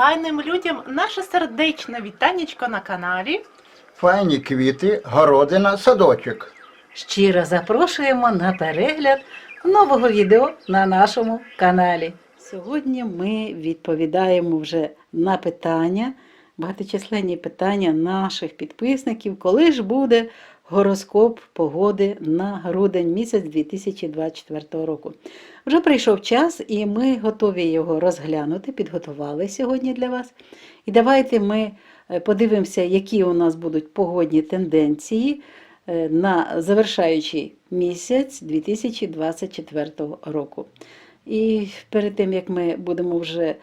файним людям наше сердечне вітанечко на каналі. Файні квіти, городина, садочок. Щиро запрошуємо на перегляд нового відео на нашому каналі. Сьогодні ми відповідаємо вже на питання, багаточисленні питання наших підписників, коли ж буде гороскоп погоди на грудень місяць 2024 року. Вже прийшов час, і ми готові його розглянути, підготували сьогодні для вас. І давайте ми е, подивимося, які у нас будуть погодні тенденції е, на завершаючий місяць 2024 року. І перед тим як ми будемо вже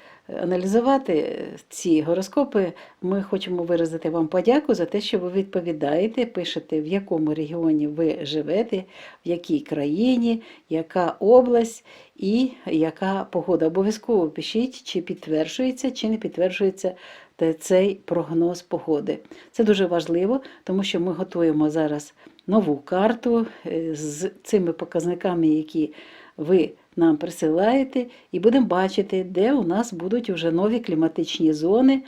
аналізувати ці гороскопи, ми хочемо виразити вам подяку за те, що ви відповідаєте, пишете, в якому регіоні ви живете, в якій країні, яка область і яка погода. Обов'язково пишіть, чи підтверджується, чи не підтверджується те- цей прогноз погоди. Це дуже важливо, тому що ми готуємо зараз нову карту е, з цими показниками, які ви нам присилаєте, і будемо бачити, де у нас будуть вже нові кліматичні зони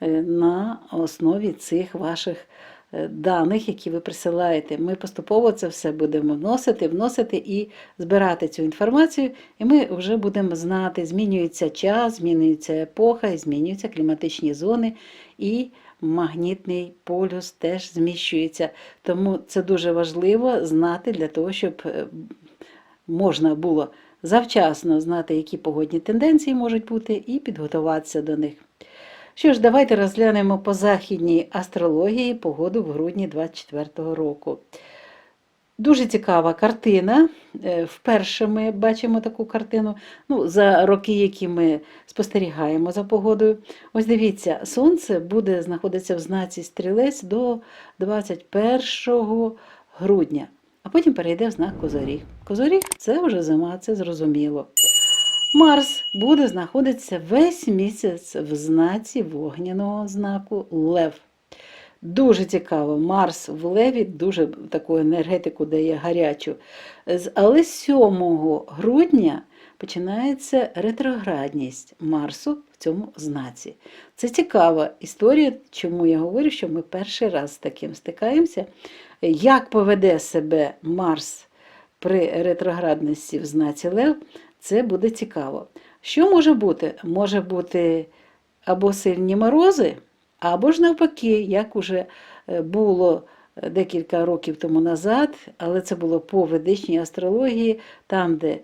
е, на основі цих ваших е, даних, які ви присилаєте. Ми поступово це все будемо вносити, вносити і збирати цю інформацію, і ми вже будемо знати, змінюється час, змінюється епоха, змінюються кліматичні зони, і магнітний полюс теж зміщується. Тому це дуже важливо знати для того, щоб е, можна було завчасно знати, які погодні тенденції можуть бути, і підготуватися до них. Що ж, давайте розглянемо по західній астрології погоду в грудні 2024 року. Дуже цікава картина. Е, Вперше ми бачимо таку картину ну, за роки, які ми спостерігаємо за погодою. Ось дивіться, сонце буде знаходитися в знаці стрілець до 21 грудня, а потім перейде в знак Козоріг. Козоріг це вже зима, це зрозуміло. Марс буде знаходитися весь місяць в знаці вогняного знаку Лев. Дуже цікаво, Марс в Леві дуже таку енергетику дає гарячу. Але 7 грудня починається ретроградність Марсу в цьому знаці. Це цікава історія, чому я говорю, що ми перший раз з таким стикаємося. Як поведе себе Марс при ретроградності в знаці Лев, це буде цікаво. Що може бути? Може бути або сильні морози, або ж навпаки, як уже е, було е, декілька років тому назад, але це було по ведичній астрології, там, де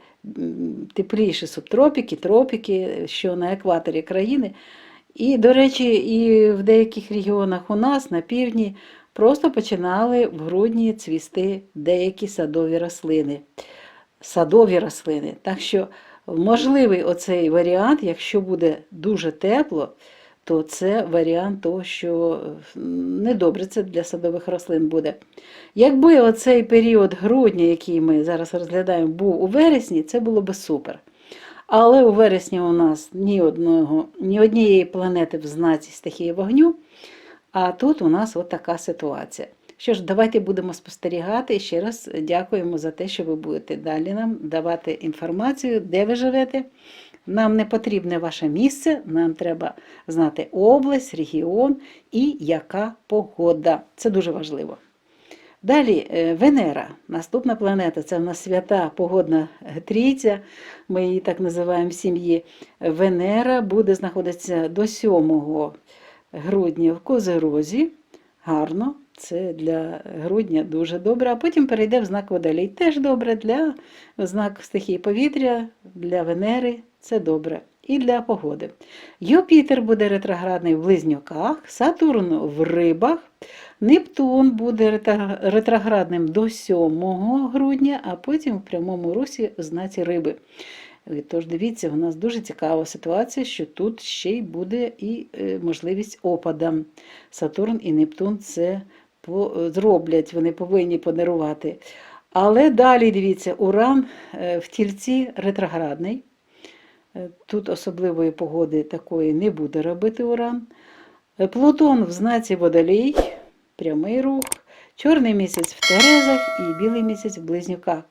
тепліші субтропіки, тропіки, що на екваторі країни. І, до речі, і в деяких регіонах у нас на півдні просто починали в грудні цвісти деякі садові рослини. Садові рослини. Так що можливий оцей варіант, якщо буде дуже тепло, то це варіант того, що недобре це для садових рослин буде. Якби оцей період грудня, який ми зараз розглядаємо, був у вересні, це було би супер. Але у вересні у нас ні, одного, ні однієї планети в знаці стихії вогню, а тут у нас от така ситуація. Що ж, давайте будемо спостерігати і ще раз дякуємо за те, що ви будете далі нам давати інформацію, де ви живете. Нам не потрібне ваше місце, нам треба знати область, регіон і яка погода. Це дуже важливо. Далі е, Венера, наступна планета, це в нас свята погодна трійця, ми її так називаємо в сім'ї. Венера буде знаходитися до 7 грудня в Козерозі. Гарно, це для грудня дуже добре, а потім перейде в знак водолій. Теж добре для знак стихії повітря, для Венери це добре. І для погоди. Юпітер буде ретроградний в близнюках, Сатурн в рибах, Нептун буде ретроградним до 7 грудня, а потім в прямому русі в знаці риби. Тож дивіться, у нас дуже цікава ситуація, що тут ще й буде і е, можливість опада. Сатурн і Нептун це е, зроблять, вони повинні подарувати. Але далі дивіться, Уран е, в тільці ретроградний. Е, Тут особливої погоди такої не буде робити Уран. Е, Плутон в знаці водолій, прямий рух, чорний місяць в Терезах і білий місяць в близнюках.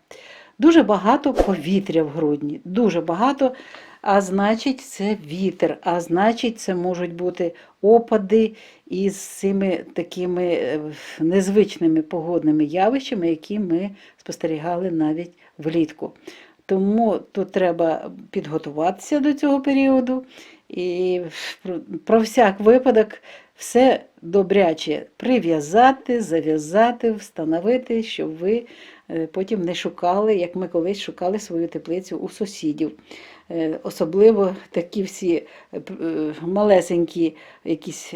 Дуже багато повітря в грудні, дуже багато. а значить, це вітер, а значить, це можуть бути опади із цими такими е, незвичними погодними явищами, які ми спостерігали навіть влітку. Тому тут треба підготуватися до цього періоду і про- всяк випадок все добряче прив'язати, зав'язати, встановити, щоб ви е, потім не шукали, як ми колись шукали свою теплицю у сусідів. Е, Особливо такі всі е, малесенькі якісь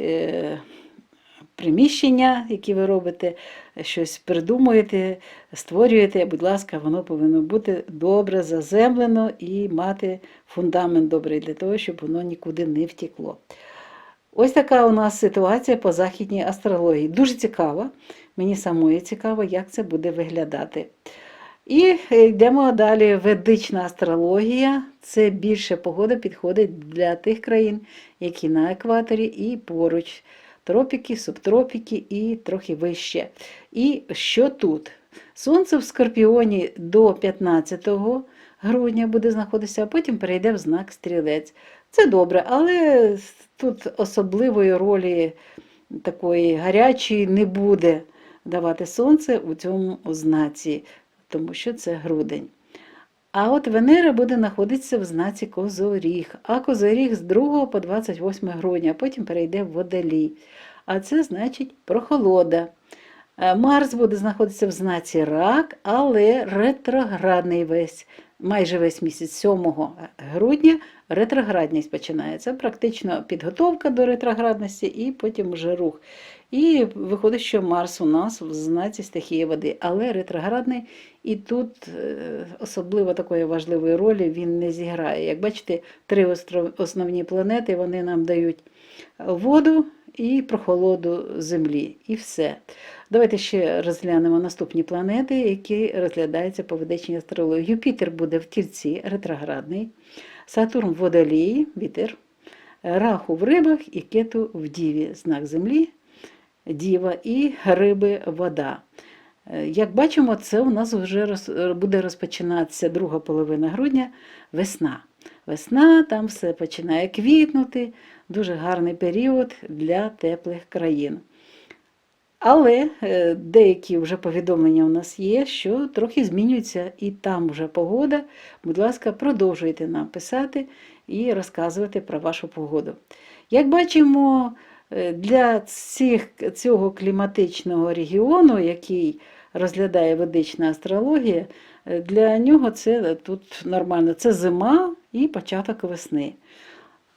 приміщення, які ви робите, щось придумуєте, створюєте, будь ласка, воно повинно бути добре заземлено і мати фундамент добрий для того, щоб воно нікуди не втекло. Ось така у нас ситуація по західній астрології. Дуже цікава. Мені самої цікаво, як це буде виглядати. І йдемо далі. Ведична астрологія. Це більше погода підходить для тих країн, які на екваторі і поруч. Тропіки, субтропіки і трохи вище. І що тут? Сонце в Скорпіоні до 15 грудня буде знаходитися, а потім перейде в знак стрілець. Це добре, але тут особливої ролі такої гарячої не буде давати сонце у цьому знаці, тому що це грудень. А от Венера буде знаходитися в знаці Козоріг, а Козоріг з 2 по 28 грудня, а потім перейде в Водолій. А це значить прохолода. Е, Марс буде знаходитися в знаці Рак, але ретроградний весь, майже весь місяць 7 грудня ретроградність починається. Практично підготовка до ретроградності і потім вже рух. І виходить, що Марс у нас в знаці стихії води, але ретроградний, і тут е, особливо такої важливої ролі він не зіграє. Як бачите, три основні планети вони нам дають воду і прохолоду землі, і все. Давайте ще розглянемо наступні планети, які розглядаються по ведечній астрології. Юпітер буде в тільці ретроградний, Сатурн в водолії, вітер, Раху в рибах і кету в діві, знак землі, діва і риби вода. Е, Як бачимо, це у нас вже роз- буде розпочинатися друга половина грудня, весна. Весна, там все починає квітнути, дуже гарний період для теплих країн. Але е, деякі вже повідомлення у нас є, що трохи змінюється і там вже погода. Будь ласка, продовжуйте нам писати і розказувати про вашу погоду. Як бачимо, е, для цих, цього кліматичного регіону, який розглядає ведична астрологія, е, для нього це тут нормально. Це зима і початок весни.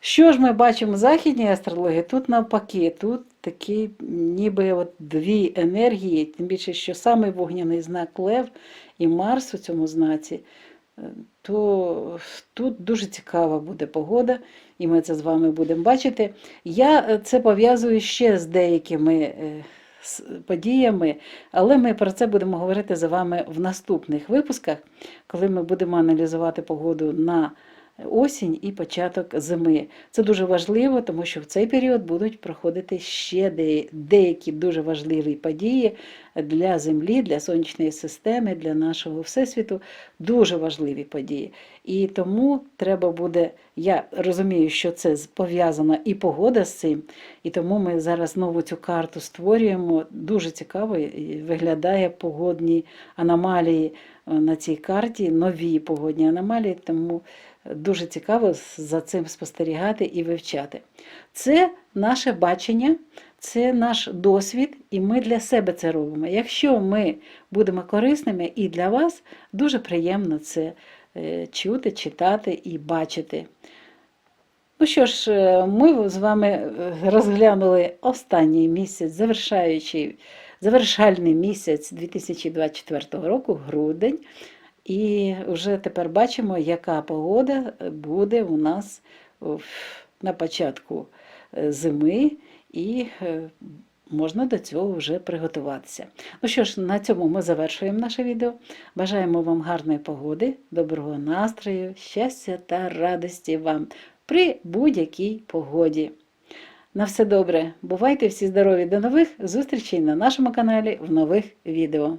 Що ж ми бачимо в західній астрології? Тут навпаки, тут такі ніби от дві енергії, тим більше, що саме вогняний знак Лев і Марс у цьому знаці, е, то тут дуже цікава буде погода, і ми це з вами будемо бачити. Я е, це пов'язую ще з деякими е, подіями, але ми про це будемо говорити з вами в наступних випусках, коли ми будемо аналізувати погоду на осінь і початок зими. Це дуже важливо, тому що в цей період будуть проходити ще деякі дуже важливі події для Землі, для сонячної системи, для нашого всесвіту. Дуже важливі події. І тому треба буде, я розумію, що це пов'язана і погода з цим, і тому ми зараз нову цю карту створюємо. Дуже цікаво виглядає погодні аномалії на цій карті, нові погодні аномалії, тому дуже цікаво за цим спостерігати і вивчати. Це наше бачення, це наш досвід, і ми для себе це робимо. Якщо ми будемо корисними і для вас, дуже приємно це е, чути, читати і бачити. Ну що ж, е, ми з вами е, розглянули останній місяць, завершаючий, завершальний місяць 2024 року, грудень. І вже тепер бачимо, яка погода буде у нас на початку е, зими, і е, можна до цього вже приготуватися. Ну що ж, на цьому ми завершуємо наше відео. Бажаємо вам гарної погоди, доброго настрою, щастя та радості вам при будь-якій погоді. На все добре. Бувайте всі здорові. До нових зустрічей на нашому каналі в нових відео.